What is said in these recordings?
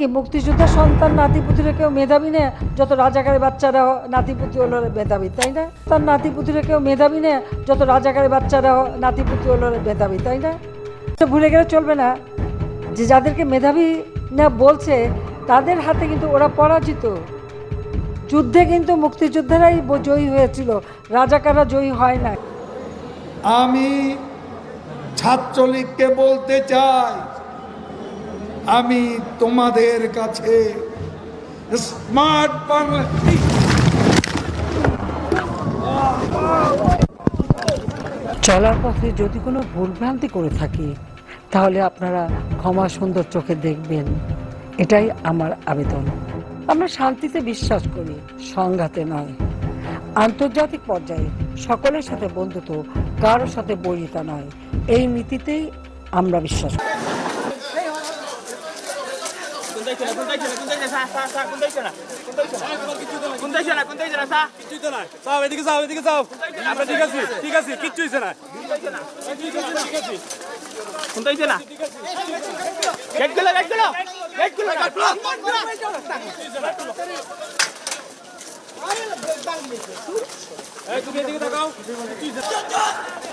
কি মুক্তিযোদ্ধার সন্তান নাতিপুতিরা কেউ মেধাবী না? যত রাজাকারের বাচ্চারা নাতিপুতি হলো মেধাবী, তাই না? তার নাতিপুতিরা কেউ মেধাবী না? যত রাজাকারের বাচ্চারা নাতিপুতি হলো মেধাবী, তাই না? এটা ভুলে গেলে চলবে না। যে যাদেরকে মেধাবী না বলছে, তাদের হাতে কিন্তু ওরা পরাজিত। যুদ্ধে কিন্তু মুক্তিযোদ্ধারাই জয়ী হয়েছিল, রাজাকাররা জয়ী হয় না আমি ছাত্রলীগকে বলতে চাই আমি তোমাদের কাছে স্মার্ট চলার পথে যদি কোনো ভুলভ্রান্তি করে থাকি, তাহলে আপনারা ক্ষমা সুন্দর চোখে দেখবেন। এটাই আমার আবেদন। আমরা শান্তিতে বিশ্বাস করি, সংঘাতে নয়। আন্তর্জাতিক পর্যায়ে সকলের সাথে বন্ধুত্ব, কারোর সাথে বৈরিতা নয়। এই নীতিতেই আমরা বিশ্বাস করি। কিচ্ছুই তো নাই। যাও এদিকে যাও এদিকে যাও। আমরা ঠিক আছি ঠিক আছে কিচ্ছুই তো নাই। শুনতেইছে না গেটগুলো গেটগুলো গেটগুলো এই তুমি এদিকে তাকাও।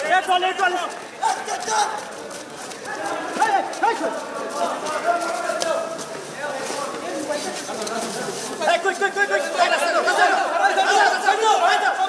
এ চল এ চল আজকে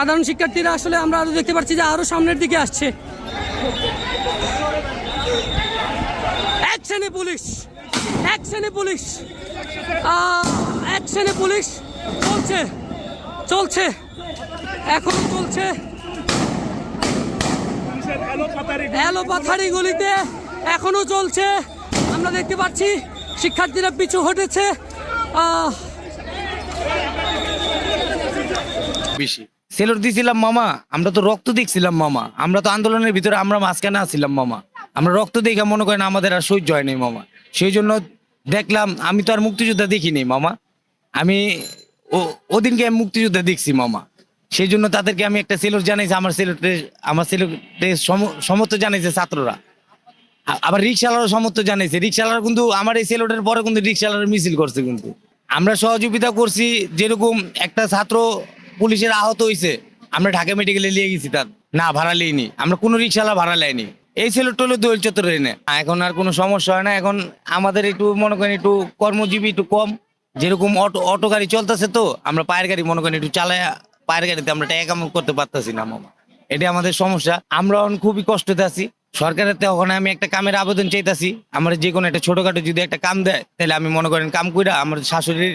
সাধারণ শিক্ষার্থীরা আসলে আমরা আরও দেখতে পাচ্ছি যে আরও সামনের দিকে আসছে। শ্রেণি পুলিশ শ্রেণি পুলিশ। শ্রেণি পুলিশ। চলছে চলছে, এখনও চলছে। এলোপাথারি গলিতে এখনও চলছে। আমরা দেখতে পাচ্ছি শিক্ষার্থীরা পিছু হটেছে। বেশি। সেলর দিছিলাম মামা, আমরা তো রক্ত দেখছিলাম মামা। আমরা তো আন্দোলনের ভিতরে, আমরা মাঝখানে আসছিলাম মামা। আমরা রক্ত দেখে মনে করেন আমাদের আর সহ্য হয়নি মামা। সেই জন্য দেখলাম, আমি তো আর মুক্তিযোদ্ধা দেখিনি মামা। আমি ও, ওদিনকে আমি মুক্তিযোদ্ধা দেখছি মামা। সেই জন্য তাদেরকে আমি একটা সেলর জানাইছি, আমার সেলরতে আমার সেলরতে সমর্থ জানাইছে ছাত্ররা। আবার রিক্সাওয়ালারও সমর্থ জানাইছে। রিক্সাওয়ালারা কিন্তু আমার এই সেলোটের পরে কিন্তু রিক্সাওয়ালার মিছিল করছে কিন্তু। আমরা সহযোগিতা করছি, যেরকম একটা ছাত্র পুলিশের আহত হয়েছে আমরা ঢাকা মেডিকেলে নিয়ে গেছি তার। না, ভাড়া লিইনি। আমরা কোনো রিক্সাওয়ালা ভাড়া লাইনি। এই সেলোটটা হলো দোয়েল চত্বরে এনে এখন আর কোনো সমস্যা হয় না। এখন আমাদের একটু, মনে করেন একটু কর্মজীবী একটু কম। যেরকম অটো অটো গাড়ি চলতেছে তো, আমরা পায়ের গাড়ি মনে করেন একটু চালায় পায়ের গাড়িতে আমরা টাকা কামাই করতে পারতেছি না মামা। এটা আমাদের সমস্যা। আমরা এখন খুবই কষ্টতে আছি। সরকারের তো ওখানে আমি একটা কামের আবেদন চাইতাছি। আমার যে কোনো একটা ছোটখাটো যদি একটা কাম দেয়, তাহলে আমি মনে করেন কাম কইরা আমার শাশুড়ির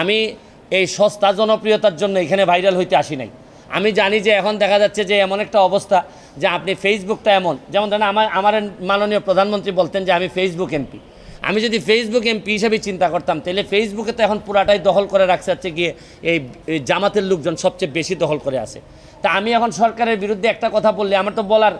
আমি এই সস্তা জনপ্রিয়তার জন্য এখানে ভাইরাল হইতে আসি নাই। আমি জানি যে এখন দেখা যাচ্ছে যে এমন একটা অবস্থা যে আপনি ফেসবুকটা এমন, যেমন ধরেন আমার আমার মাননীয় প্রধানমন্ত্রী বলতেন যে আমি ফেসবুক এমপি আমি যদি ফেসবুক এমপি হিসাবে চিন্তা করতাম, তাহলে ফেসবুকে তো এখন পুরাটাই দখল করে রাখছে হচ্ছে গিয়ে এই জামাতের লোকজন সবচেয়ে বেশি দখল করে আছে। তা আমি এখন সরকারের বিরুদ্ধে একটা কথা বললে, আমার তো বলার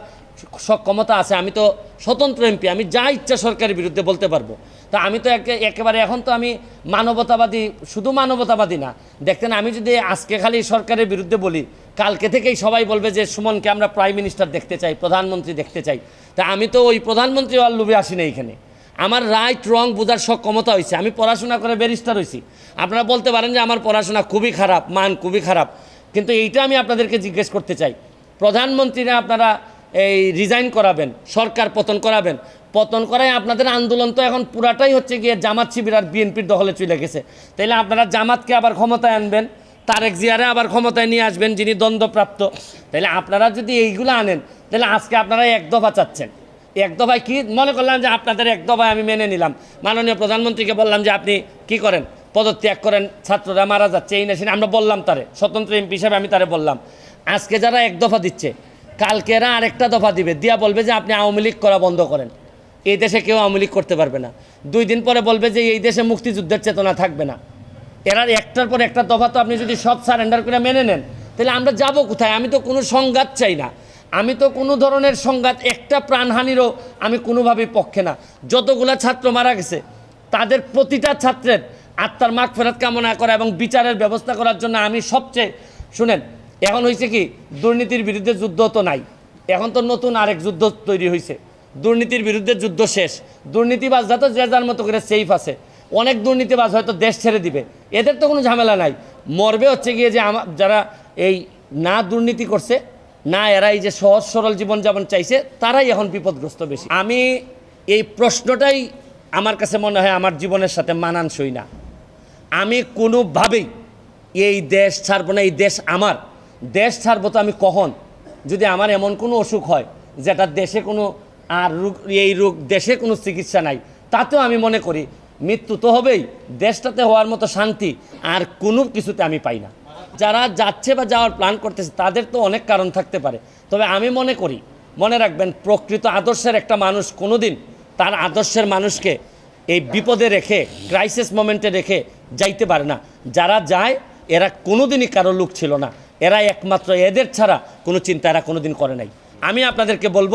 সক্ষমতা আছে, আমি তো স্বতন্ত্র এমপি আমি যা ইচ্ছা সরকারের বিরুদ্ধে বলতে পারব। তা আমি তো একে- একেবারে এখন তো আমি মানবতাবাদী, শুধু মানবতাবাদী না। দেখতেন, আমি যদি আজকে খালি সরকারের বিরুদ্ধে বলি, কালকে থেকেই সবাই বলবে যে, সুমনকে আমরা প্রাইম মিনিস্টার দেখতে চাই, প্রধানমন্ত্রী দেখতে চাই। তা আমি তো ওই প্রধানমন্ত্রী আর লোভে আসি না এখানে। আমার রাইট রং বোঝার সক্ষমতা হয়েছে। আমি পড়াশোনা করে ব্যারিস্টার হয়েছি। আপনারা বলতে পারেন যে, আমার পড়াশোনা খুবই খারাপ, মান খুবই খারাপ। কিন্তু এইটা আমি আপনাদেরকে জিজ্ঞেস করতে চাই। প্রধানমন্ত্রীরা আপনারা এই রিজাইন করাবেন, সরকার পতন করাবেন। পতন করায় আপনাদের আন্দোলন তো এখন পুরাটাই হচ্ছে গিয়ে জামাত শিবির আর বিএনপির দখলে চলে গেছে। তাইলে আপনারা জামাতকে আবার ক্ষমতায় আনবেন, তারেক জিয়ারে আবার ক্ষমতায় নিয়ে আসবেন যিনি দ্বন্দ্বপ্রাপ্ত। তাহলে আপনারা যদি এইগুলো আনেন তাহলে আজকে আপনারা এক দফা চাচ্ছেন। এক দফায় কী? মনে করলাম যে আপনাদের এক দফায় আমি মেনে নিলাম। মাননীয় প্রধানমন্ত্রীকে বললাম যে আপনি কি করেন? পদত্যাগ করেন, ছাত্ররা মারা যাচ্ছে, এই নেশিন, আমরা বললাম তারে, স্বতন্ত্র এমপি হিসাবে আমি তারে বললাম। আজকে যারা এক দফা দিচ্ছে, কালকে এরা আরেকটা দফা দিবে, দিয়া বলবে যে আপনি আওয়ামী লীগ করা বন্ধ করেন। এই দেশে কেউ আওয়ামী লীগ করতে পারবে না। দুই দিন পরে বলবে যে এই দেশে মুক্তিযুদ্ধের চেতনা থাকবে না। এরা একটার পর একটা দফা তো আপনি যদি সব সারেন্ডার করে মেনে নেন, তাহলে আমরা যাব কোথায়? আমি তো কোনো সংঘাত চাই না। আমি তো কোনো ধরনের সংঘাত, একটা প্রাণহানিরও আমি কোনোভাবেই পক্ষে না। যতগুলা ছাত্র মারা গেছে, তাদের প্রতিটা ছাত্রের আত্মার মাগ ফেরত কামনা করা এবং বিচারের ব্যবস্থা করার জন্য আমি সবচেয়ে, শুনেন, এখন হয়েছে কি, দুর্নীতির বিরুদ্ধে যুদ্ধ তো নাই। এখন তো নতুন আরেক যুদ্ধ তৈরি হয়েছে দুর্নীতির বিরুদ্ধে যুদ্ধ শেষ। দুর্নীতিবাজরা তো যে যার মতো করে সেফ আছে। অনেক দুর্নীতিবাজ হয়তো দেশ ছেড়ে দিবে। এদের তো কোনো ঝামেলা নাই। মরবে হচ্ছে গিয়ে যে আমার যারা এই না দুর্নীতি করছে, না এরাই যে সহজ সরল জীবনযাপন চাইছে, তারাই এখন বিপদগ্রস্ত বেশি। আমি এই প্রশ্নটাই আমার কাছে মনে হয় আমার জীবনের সাথে মানানসই না। আমি কোনোভাবেই এই দেশ ছাড়বো না, এই দেশ আমার। দেশ ছাড়বো তো আমি কখন? যদি আমার এমন কোনো অসুখ হয়, যেটা দেশে কোনো আর রোগ এই রোগ দেশে কোনো চিকিৎসা নাই। তাতেও আমি মনে করি, মৃত্যু তো হবেই, দেশটাতে হওয়ার মতো শান্তি আর কোনো কিছুতে আমি পাই না। যারা যাচ্ছে বা যাওয়ার প্ল্যান করতেছে, তাদের তো অনেক কারণ থাকতে পারে। তবে আমি মনে করি, মনে রাখবেন, প্রকৃত আদর্শের একটা মানুষ কোনোদিন তার আদর্শের মানুষকে এই বিপদে রেখে ক্রাইসিস মোমেন্টে রেখে যাইতে পারে না। যারা যায়, এরা কোনোদিনই কারও লোক ছিল না। এরা একমাত্র এদের ছাড়া কোনো চিন্তা এরা কোনোদিন করে নাই। আমি আপনাদেরকে বলব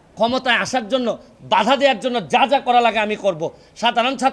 ক্ষমতায় আসার জন্য বাধা দেওয়ার জন্য যা যা করা লাগে আমি করব। সাধারণ ছাত্র